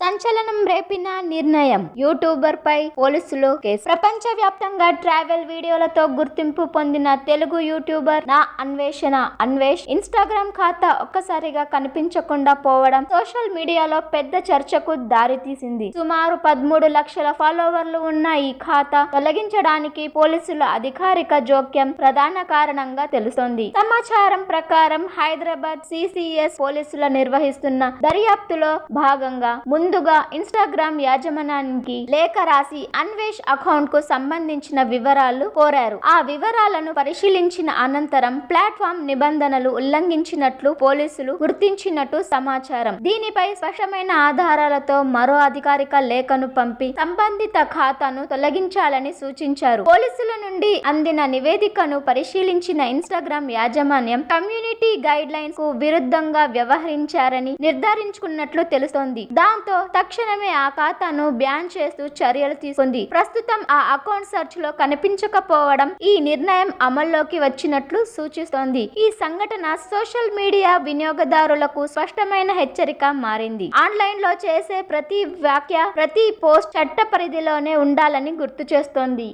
సంచలనం రేపిన నిర్ణయం. యూట్యూబర్ పై పోలీసులు కేసు. ప్రపంచ వ్యాప్తంగా ట్రావెల్ వీడియోలతో గుర్తింపు పొందిన తెలుగు యూట్యూబర్ నా అన్వేషణ అన్వేష్. ఇన్స్టాగ్రామ్ ఖాతా ఒక్కసారిగా కనిపించకుండా పోవడం సోషల్ మీడియాలో పెద్ద చర్చకు దారితీసింది సుమారు పదమూడు లక్షల ఫాలోవర్లు ఉన్న ఈ ఖాతా తొలగించడానికి పోలీసుల అధికారిక జోక్యం ప్రధాన కారణంగా తెలుస్తోంది. సమాచారం ప్రకారం హైదరాబాద్ సిసిఎస్ పోలీసుల నిర్వహిస్తున్న దర్యాప్తులో భాగంగా ముందుగా ఇన్స్టాగ్రామ్ యాజమాన్యానికి లేఖ రాసి అన్వేష్ అకౌంట్కు సంబంధించిన వివరాలు కోరారు. ఆ వివరాలను పరిశీలించిన అనంతరం ప్లాట్ఫామ్ నిబంధనలు ఉల్లంఘించినట్లు పోలీసులు గుర్తించినట్టు సమాచారం. దీనిపై స్పష్టమైన ఆధారాలతో మరో అధికారిక లేఖను పంపి సంబంధిత ఖాతాను తొలగించాలని సూచించారు. పోలీసుల నుండి అందిన నివేదికను పరిశీలించిన ఇన్స్టాగ్రామ్ యాజమాన్యం కమ్యూనిటీ గైడ్ లైన్స్కు విరుద్ధంగా వ్యవహరించారని నిర్ధారించుకున్నట్లు తెలుస్తోంది. దాంతో తక్షణమే ఆ ఖాతాను బ్యాన్ చేస్తూ చర్యలు తీసుకుంది. ప్రస్తుతం ఆ అకౌంట్ సెర్చ్లో కనిపించకపోవడం ఈ నిర్ణయం అమల్లోకి వచ్చినట్లు సూచిస్తోంది. ఈ సంఘటన సోషల్ మీడియా వినియోగదారులకు స్పష్టమైన హెచ్చరిక మారింది. ఆన్లైన్లో చేసే ప్రతి వ్యాఖ్య ప్రతి పోస్ట్ చట్ట పరిధిలోనే ఉండాలని గుర్తు చేస్తోంది.